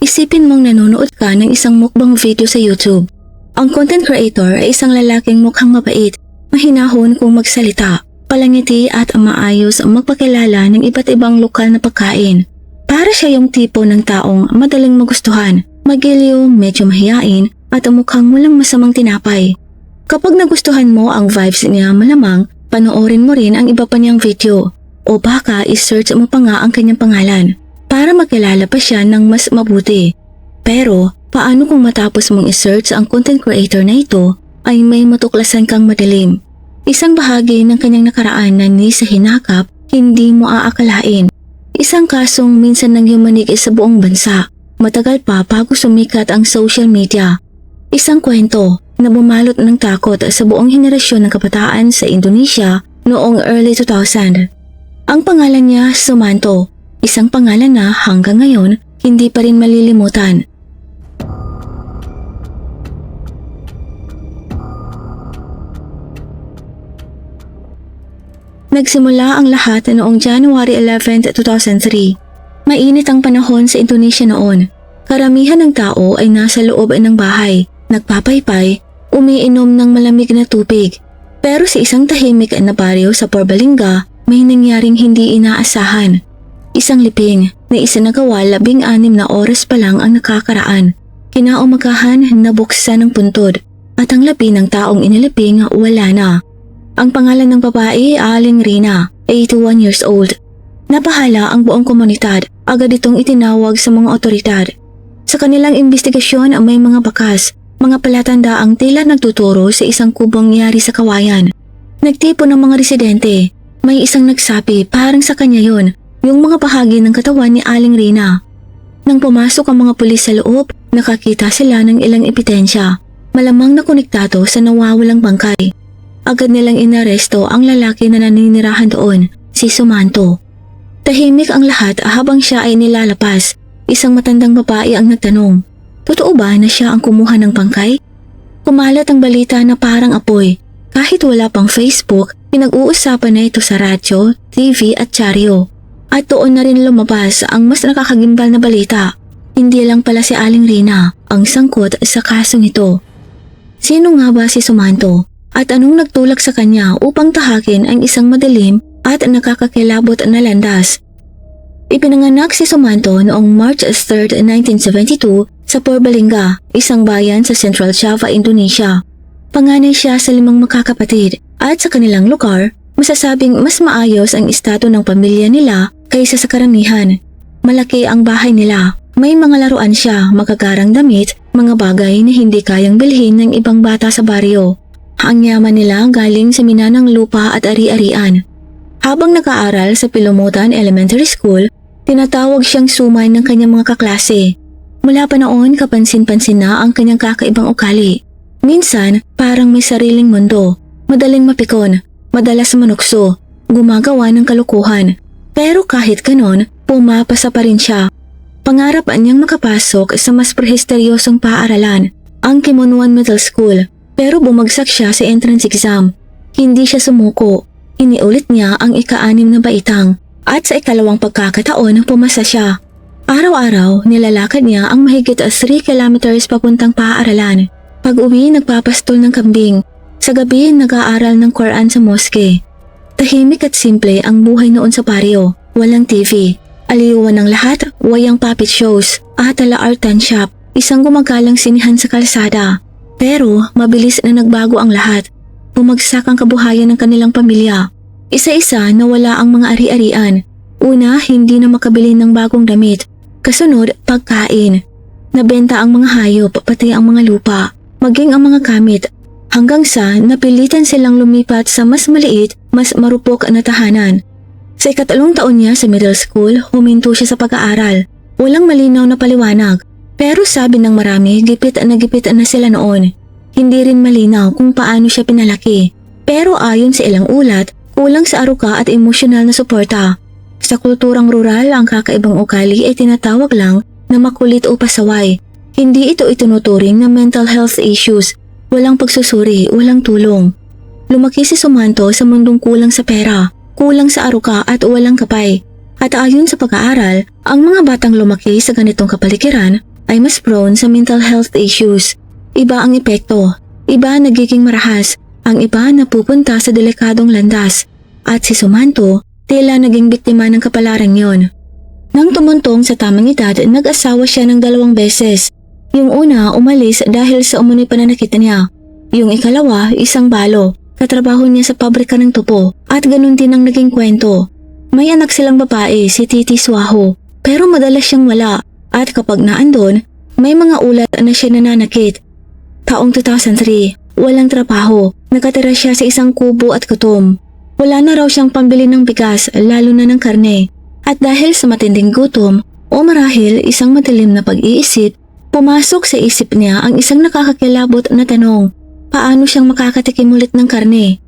Isipin mong nanonood ka ng isang mukbang video sa YouTube. Ang content creator ay isang lalaking mukhang mabait, mahinahon kung magsalita, palangiti at maayos ang magpakilala ng iba't ibang lokal na pagkain. Para siya yung tipo ng taong madaling magustuhan, magiliw, medyo mahiyain at mukhang walang masamang tinapay. Kapag nagustuhan mo ang vibes niya malamang, panoorin mo rin ang iba pa niyang video o baka isearch mo pa nga ang kanyang pangalan para makilala pa siya ng mas mabuti. Pero paano kung matapos mong isearch ang content creator na ito ay may matuklasan kang madilim? Isang bahagi ng kanyang nakaraan na ni sa hinakap hindi mo aakalain. Isang kasong minsan nang yumanig sa buong bansa. Matagal pa bago sumikat ang social media. Isang kwento na bumalot ng takot sa buong henerasyon ng kabataan sa Indonesia noong early 2000. Ang pangalan niya Sumanto, isang pangalan na hanggang ngayon hindi pa rin malilimutan. Nagsimula ang lahat noong January 11, 2003. Mainit ang panahon sa Indonesia noon. Karamihan ng tao ay nasa loob ng bahay, nagpapaypay, umiinom ng malamig na tubig. Pero sa isang tahimik na baryo sa Porbalinga, may nangyaring hindi inaasahan. Isang liping na isinagawa labing anim na oras pa lang ang nakakaraan. Kinaumagahan nabuksan ng puntod at ang labi ng taong iniliping wala na. Ang pangalan ng babae Aling Rina, 81 years old. Nabahala ang buong komunidad, agad itong itinawag sa mga otoridad. Sa kanilang investigasyon may mga bakas, mga palatandaang tila nagtuturo sa isang kubong yari sa kawayan. Nagtipo ng mga residente, may isang nagsabi parang sa kanya yon, yung mga bahagi ng katawan ni Aling Rina. Nang pumasok ang mga pulis sa loob, nakakita sila ng ilang ebidensya, malamang na konektado sa nawawalang bangkay. Agad nilang inaresto ang lalaki na naninirahan doon, si Sumanto. Tahimik ang lahat habang siya ay nilalapas. Isang matandang babae ang nagtanong, Totoo ba na siya ang kumuha ng bangkay? Kumalat ang balita na parang apoy. Kahit wala pang Facebook, pinag-uusapan na ito sa radyo, TV at dyaryo. At doon na rin lumabas ang mas nakakagimbal na balita. Hindi lang pala si Aling Rina ang sangkot sa kasong ito. Sino nga ba si Sumanto? At anong nagtulak sa kanya upang tahakin ang isang madilim at nakakakilabot na landas? Ipinanganak si Sumanto noong March 3, 1972 sa Porbalinga, isang bayan sa Central Java, Indonesia. Panganay siya sa limang makakapatid at sa kanilang lugar, masasabing mas maayos ang estado ng pamilya nila kaysa sa karamihan. Malaki ang bahay nila, may mga laruan siya, magagarang damit, mga bagay na hindi kayang bilhin ng ibang bata sa baryo. Ang yaman nila galing sa minanang lupa at ari-arian. Habang nag-aaral sa Pilomutan Elementary School, tinatawag siyang sumay ng kanyang mga kaklase. Mula pa noon kapansin-pansin na ang kanyang kakaibang ugali. Minsan, parang may sariling mundo, madaling mapikon, madalas manukso, gumagawa ng kalukuhan. Pero kahit ganon, pumapasa pa rin siya. Pangarap niyang makapasok sa mas prehisteryosong paaralan, ang Kimonuan Middle School, pero bumagsak siya sa entrance exam. Hindi siya sumuko. Iniulit niya ang ika-anim na baitang at sa ikalawang pagkakataon pumasa siya. Araw-araw, nilalakad niya ang mahigit 3 kilometers papuntang paaralan. Pag-uwi, nagpapastol ng kambing. Sa gabi, nag-aaral ng Quran sa moske. Tahimik at simple ang buhay noon sa baryo. Walang TV. Aliwan ng lahat, wayang puppet shows, at ala artan shop, isang gumagalang sinihan sa kalsada. Pero mabilis na nagbago ang lahat. Bumagsak ang kabuhayan ng kanilang pamilya. Isa-isa nawala ang mga ari-arian. Una, hindi na makabili ng bagong damit. Kasunod, pagkain. Nabenta ang mga hayop pati ang mga lupa, maging ang mga kamit. Hanggang sa napilitan silang lumipat sa mas maliit, mas marupok na tahanan. Sa ikatalong taon niya sa middle school, huminto siya sa pag-aaral. Walang malinaw na paliwanag. Pero sabi ng marami, gipit na gipit na sila noon. Hindi rin malinaw kung paano siya pinalaki. Pero ayon sa ilang ulat, kulang sa aruga at emosyonal na suporta. Sa kulturang rural, ang kakaibang ugali ay tinatawag lang na makulit o pasaway. Hindi ito itinuturing na mental health issues. Walang pagsusuri, walang tulong. Lumaki si Sumanto sa mundong kulang sa pera, kulang sa aruga at walang kapay. At ayon sa pag-aaral, ang mga batang lumaki sa ganitong kapaligiran ay mas prone sa mental health issues. Iba ang epekto, iba nagiging marahas, ang iba napupunta sa delikadong landas. At si Sumanto, tila naging biktima ng kapalaran yon. Nang tumuntong sa tamang edad, nag-asawa siya ng dalawang beses. Yung una, umalis dahil sa umunoy pananakit niya. Yung ikalawa, isang balo. Katrabaho niya sa pabrika ng tupo at ganun din ang naging kwento. May anak silang babae, si Titi Swaho, pero madalas siyang wala at kapag naandon, may mga ulat na siya nananakit. Taong 2003, walang trabaho, nakatira siya sa isang kubo at gutom. Wala na raw siyang pambili ng bigas, lalo na ng karne. At dahil sa matinding gutom, o marahil isang madilim na pag-iisip, pumasok sa isip niya ang isang nakakakilabot na tanong, paano siyang makakatikim ulit ng karne?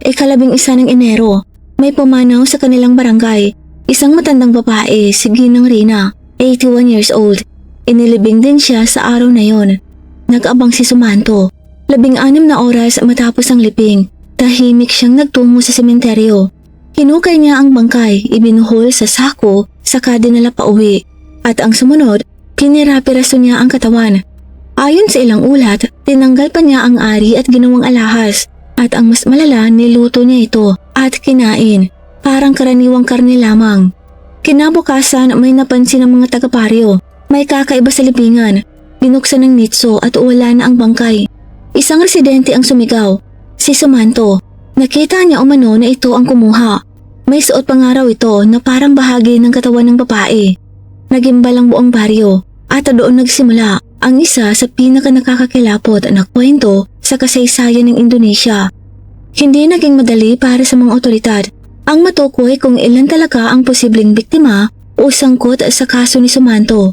Ikalabing isa ng Enero, may pumanaw sa kanilang barangay, isang matandang babae, si Ginang Rina, 81 years old. Inilibing din siya sa araw na yon. Nag-abang si Sumanto. Labing anim na oras matapos ang liping, tahimik siyang nagtungo sa sementeryo. Hinukay niya ang bangkay, ibinuhol sa sako, saka dinala pa uwi. At ang sumunod, pinirapiraso niya ang katawan. Ayon sa ilang ulat, tinanggal pa niya ang ari at ginawang alahas. At ang mas malala, niluto niya ito at kinain. Parang karaniwang karne lamang. Kinabukasan may napansin ng mga taga-baryo. May kakaiba sa libingan. Binuksan ng nitso at wala na ang bangkay. Isang residente ang sumigaw. Si Sumanto. Nakita niya umano na ito ang kumuha. May suot pang araw ito na parang bahagi ng katawan ng babae. Nagimbal ang buong baryo at doon nagsimula ang isa sa pinaka nakakakilapot na kwento sa kasaysayan ng Indonesia. Hindi naging madali para sa mga otoridad ang matukoy kung ilan talaga ang posibleng biktima o sangkot sa kaso ni Sumanto.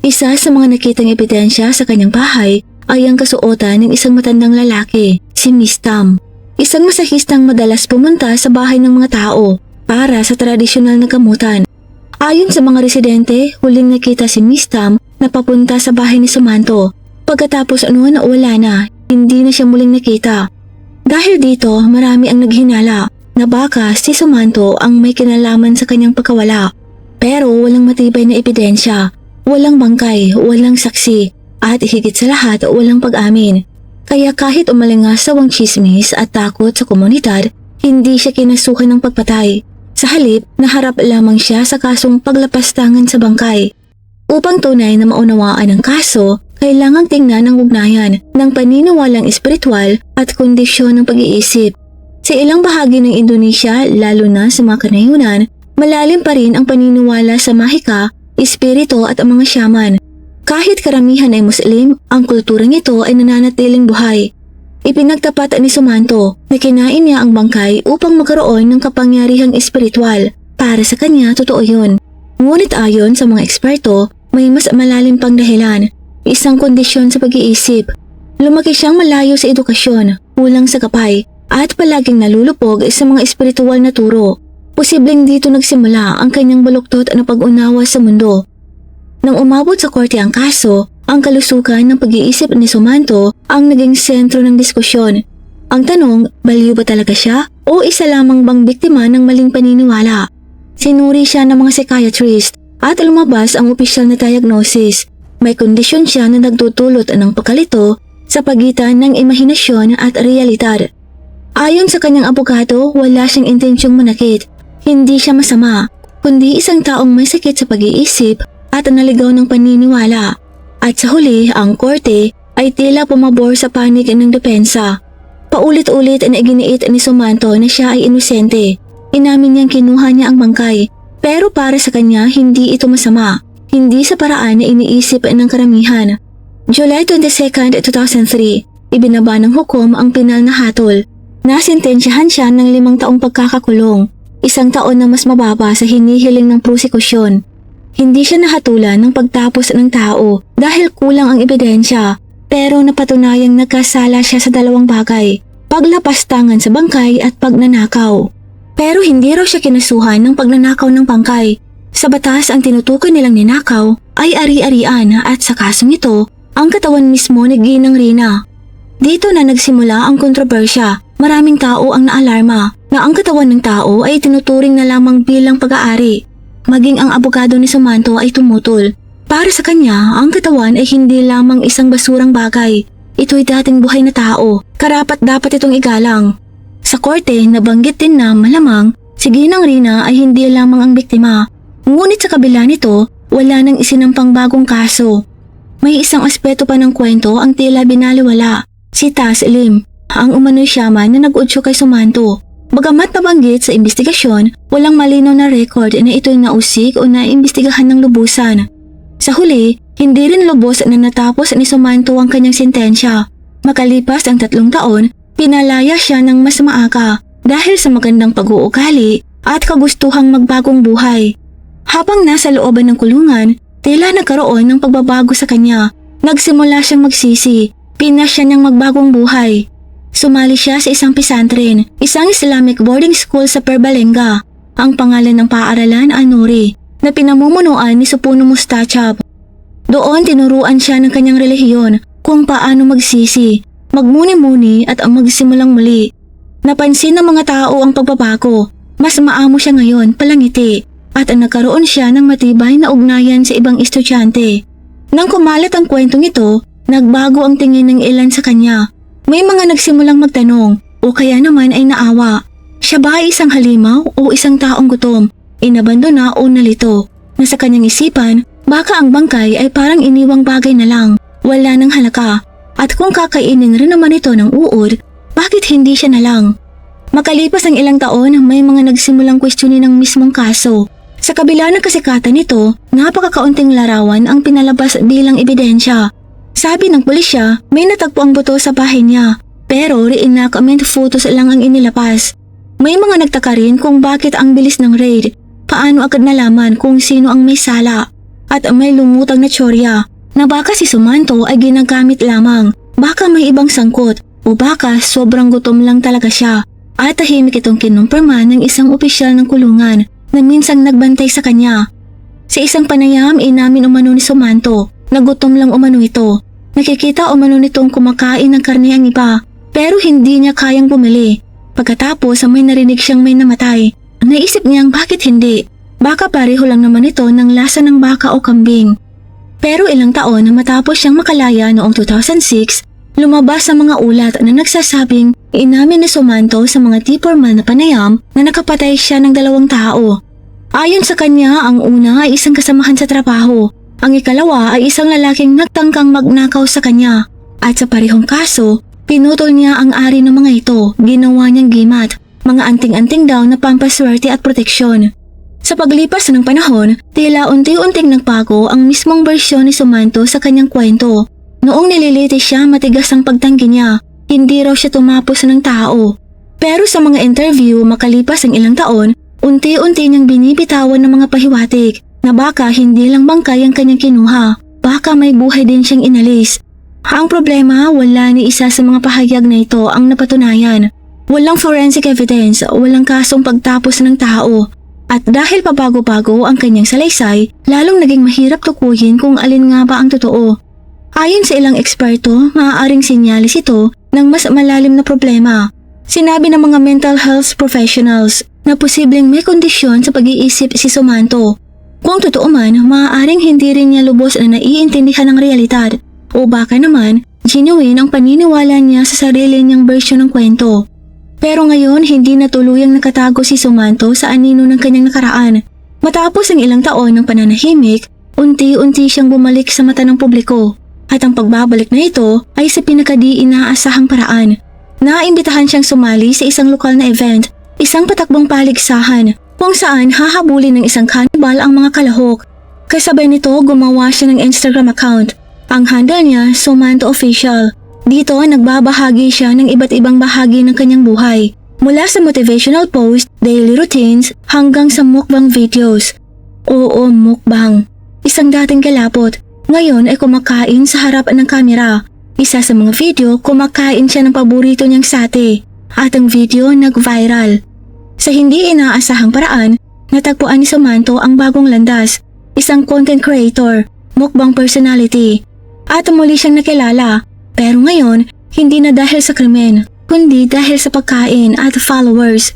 Isa sa mga nakitang ebidensya sa kanyang bahay ay ang kasuotan ng isang matandang lalaki, si Miss Tam. Isang masahistang madalas pumunta sa bahay ng mga tao para sa tradisyonal na gamutan. Ayon sa mga residente, huling nakita si Miss Tam na papunta sa bahay ni Sumanto. Pagkatapos noon wala na, hindi na siya muling nakita. Dahil dito, marami ang naghinala na baka si Sumanto ang may kinalaman sa kanyang pagkawala. Pero walang matibay na ebidensya, walang bangkay, walang saksi, at higit sa lahat walang pag-amin. Kaya kahit umalingasawang chismis at takot sa komunidad, hindi siya kinasuhan ng pagpatay. Sa halip, naharap lamang siya sa kasong paglapastangan sa bangkay. Upang tunay na maunawaan ang kaso, kailangang tingnan ang ugnayan ng paniniwalang espiritual at kondisyon ng pag-iisip. Sa ilang bahagi ng Indonesia, lalo na sa mga kanayunan, malalim pa rin ang paniniwala sa mahika, espiritu at ang mga shaman. Kahit karamihan ay Muslim, ang kulturang ito ay nananatiling buhay. Ipinagtapat ni Sumanto na kinain niya ang bangkay upang magkaroon ng kapangyarihang espiritual. Para sa kanya, totoo yun. Ngunit ayon sa mga eksperto, may mas malalim pang dahilan, isang kondisyon sa pag-iisip. Lumaki siyang malayo sa edukasyon, kulang sa kapay, at palaging nalulupog sa mga espiritual na turo. Posibleng dito nagsimula ang kanyang baluktot na pag-unawa sa mundo. Nang umabot sa korte ang kaso, ang kalusukan ng pag-iisip ni Sumanto ang naging sentro ng diskusyon. Ang tanong, baliw ba talaga siya o isa lamang bang biktima ng maling paniniwala? Sinuri siya ng mga psychiatrist at lumabas ang opisyal na diagnosis. May kondisyon siya na nagtutulot ng pagkalito sa pagitan ng imahinasyon at realidad. Ayon sa kanyang abogado, wala siyang intensyong manakit. Hindi siya masama, kundi isang taong may sakit sa pag-iisip at naligaw ng paniniwala. At sa huli, ang korte ay tila pumabor sa panig ng depensa. Paulit-ulit na iginiit ni Sumanto na siya ay inosente. Inamin niyang kinuha niya ang bangkay, pero para sa kanya hindi ito masama. Hindi sa paraan na iniisip ng karamihan. July 22, 2003, ibinaba ng hukom ang pinal na hatol. Nasintensyahan siya ng limang taong pagkakakulong, isang taon na mas mababa sa hinihiling ng prosekusyon. Hindi siya nahatulan ng pagtapos ng tao dahil kulang ang ebidensya, pero napatunayang nagkasala siya sa dalawang bagay, paglapastangan sa bangkay at pagnanakaw. Pero hindi raw siya kinasuhan ng pagnanakaw ng bangkay. Sa batas ang tinutukoy nilang ninakaw ay ari-arian at sa kasong ito, ang katawan mismo ni Ginang Rina. Dito na nagsimula ang kontrobersya Maraming tao ang naalarma na ang katawan ng tao ay tinuturing na lamang bilang pag-aari. Maging ang abogado ni Sumanto ay tumutol. Para sa kanya, ang katawan ay hindi lamang isang basurang bagay. Ito'y dating buhay na tao, karapat dapat itong igalang. Sa korte, nabanggit din na malamang si Ginang Rina ay hindi lamang ang biktima. Ngunit sa kabila nito, wala nang isinampang bagong kaso. May isang aspeto pa ng kwento ang tila binaliwala. Si Tas Lim, ang umano'y shaman na nag-udsyo kay Sumanto. Bagamat nabanggit sa investigasyon, walang malinaw na record na ito'y nausik o naimbestigahan ng lubusan. Sa huli, hindi rin lubos na natapos ni Sumanto ang kanyang sentensya. Makalipas ang tatlong taon, pinalaya siya ng mas maaga dahil sa magandang pag-uugali at kagustuhang magbagong buhay. Habang nasa looban ng kulungan, tila nagkaroon ng pagbabago sa kanya. Nagsimula siyang magsisi, pinas siya ng magbagong buhay. Sumali siya sa isang pisantren, isang Islamic boarding school sa Perbalenga. Ang pangalan ng paaralan ay Nuri, na pinamumunuan ni Supuno Mustachab. Doon tinuruan siya ng kanyang relihiyon kung paano magsisi, magmuni-muni at ang magsimulang muli. Napansin ng mga tao ang pagbabago. Mas maamo siya ngayon, palangiti, at nagkaroon siya ng matibay na ugnayan sa ibang estudyante. Nang kumalat ang kwentong ito, nagbago ang tingin ng ilan sa kanya. May mga nagsimulang magtanong o kaya naman ay naawa. Siya ba ay isang halimaw o isang taong gutom? Inabandona o nalito? Na sa kanyang isipan, baka ang bangkay ay parang iniwang bagay na lang, wala ng halaka. At kung kakainin rin naman ito ng uod, bakit hindi siya na lang? Makalipas ang ilang taon, may mga nagsimulang kwestiyonin ng mismong kaso. Sa kabila ng kasikatan nito, napakakaunting larawan ang pinalabas bilang ebidensya. Sabi ng pulisya, may natagpo ang buto sa bahay niya, pero reenactment photos lang ang inilapas. May mga nagtaka rin kung bakit ang bilis ng raid, paano agad nalaman kung sino ang may sala, at may lumutang na tsorya na baka si Sumanto ay ginagamit lamang, baka may ibang sangkot, o baka sobrang gutom lang talaga siya. At tahimik itong kinumpirma ng isang opisyal ng kulungan na minsang nagbantay sa kanya. Sa isang panayam, inamin umano ni Sumanto, nagutom lang umano ito. Nakikita umano nitong kumakain ng karne ang iba, pero hindi niya kayang bumili. Pagkatapos may narinig siyang may namatay. Naisip niyang bakit hindi. Baka pareho lang naman ito ng lasa ng baka o kambing. Pero ilang taon na matapos siyang makalaya noong 2006, lumabas sa mga ulat na nagsasabing inamin ni Sumanto sa mga T-formal na panayam na nakapatay siya ng dalawang tao. Ayon sa kanya, ang una ay isang kasamahan sa trabaho. Ang ikalawa ay isang lalaking nagtangkang magnakaw sa kanya. At sa parehong kaso, pinutol niya ang ari ng mga ito, ginawa niyang gimat, mga anting-anting daw na pampaswerte at proteksyon. Sa paglipas ng panahon, tila unti-unting nagbago ang mismong bersyon ni Sumanto sa kanyang kwento. Noong nililiti siya matigas ang pagtanggi niya, hindi raw siya tumapos ng tao. Pero sa mga interview makalipas ang ilang taon, unti-unti niyang binibitawan ng mga pahiwatig na baka hindi lang bangkay ang kanyang kinuha, baka may buhay din siyang inalis. Ang problema, wala ni isa sa mga pahayag na ito ang napatunayan. Walang forensic evidence, walang kasong pagtapos ng tao. At dahil pabago-bago ang kanyang salaysay, lalong naging mahirap tukuyin kung alin nga ba ang totoo. Ayon sa ilang eksperto, maaaring sinyalis ito ng mas malalim na problema. Sinabi ng mga mental health professionals na posibleng may kondisyon sa pag-iisip si Sumanto. Kung totoo man, maaaring hindi rin niya lubos na naiintindihan ng realidad o baka naman, genuine ang paniniwala niya sa sarili niyang version ng kwento. Pero ngayon, hindi na tuluyang nakatago si Sumanto sa anino ng kanyang nakaraan. Matapos ang ilang taon ng pananahimik, unti-unti siyang bumalik sa mata ng publiko. At ang pagbabalik na ito ay sa pinakadi inaasahang paraan. Naimbitahan siyang sumali sa isang lokal na event, isang patakbong paligsahan, kung saan hahabulin ng isang kanibal ang mga kalahok. Kasabay nito, gumawa siya ng Instagram account. Ang handle niya, Sumanto Official. Dito, nagbabahagi siya ng iba't ibang bahagi ng kanyang buhay. Mula sa motivational post, daily routines, hanggang sa mukbang videos. Oo, mukbang. Isang dating kalapot, ngayon ay kumakain sa harap ng kamera. Isa sa mga video, kumakain siya ng paborito niyang sate. At ang video nag-viral. Sa hindi inaasahang paraan, natagpuan ni Samanto ang bagong landas, isang content creator, mukbang personality. At muli siyang nakilala, pero ngayon, hindi na dahil sa krimen, kundi dahil sa pagkain at followers.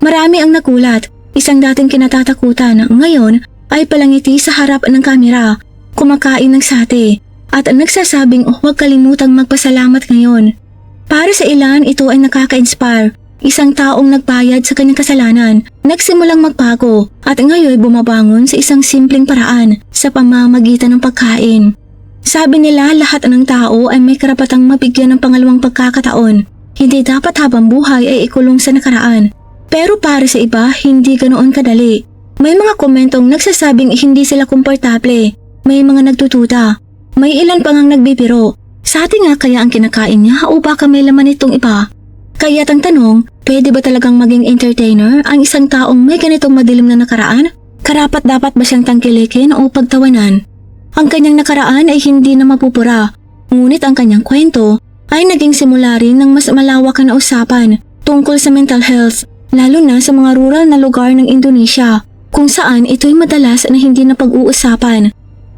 Marami ang nakulat, isang dating kinatatakutan ngayon ay palangiti sa harap ng kamera. kumakain ng sate, at nagsasabing huwag kalimutang magpasalamat ngayon. Para sa ilan, ito ay nakaka-inspire. Isang taong nagbayad sa kanyang kasalanan, nagsimulang magbago at ngayon bumabangon sa isang simpleng paraan sa pamamagitan ng pagkain. Sabi nila lahat ng tao ay may karapatang mabigyan ng pangalawang pagkakataon. Hindi dapat habang buhay ay ikulong sa nakaraan. Pero para sa iba, hindi ganoon kadali. May mga komentong nagsasabing hindi sila komportable. May mga nagtututa. May ilan pang ang nagbibiro. Sa atin nga kaya ang kinakain niya o baka may laman itong iba? Kaya't ang tanong, pwede ba talagang maging entertainer ang isang taong may ganitong madilim na nakaraan? Karapat dapat ba siyang tangkilikin o pagtawanan? Ang kanyang nakaraan ay hindi na mapupura, ngunit ang kanyang kwento ay naging simula rin ng mas malawak na usapan tungkol sa mental health, lalo na sa mga rural na lugar ng Indonesia, kung saan ito'y madalas na hindi na pag-uusapan.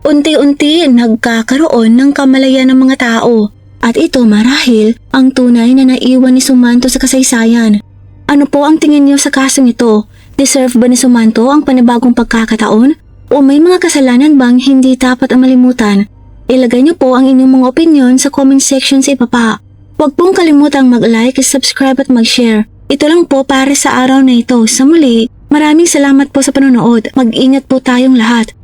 Unti-unti nagkakaroon ng kamalayan ng mga tao at ito marahil ang tunay na naiwan ni Sumanto sa kasaysayan. Ano po ang tingin niyo sa kasong ito? Deserve ba ni Sumanto ang panibagong pagkakataon? O may mga kasalanan bang hindi dapat ang malimutan? Ilagay niyo po ang inyong mga opinion sa comment section sa ibaba. Huwag pong kalimutang mag-like, subscribe at mag-share. Ito lang po para sa araw na ito. Sa muli, maraming salamat po sa panonood. Mag-ingat po tayong lahat.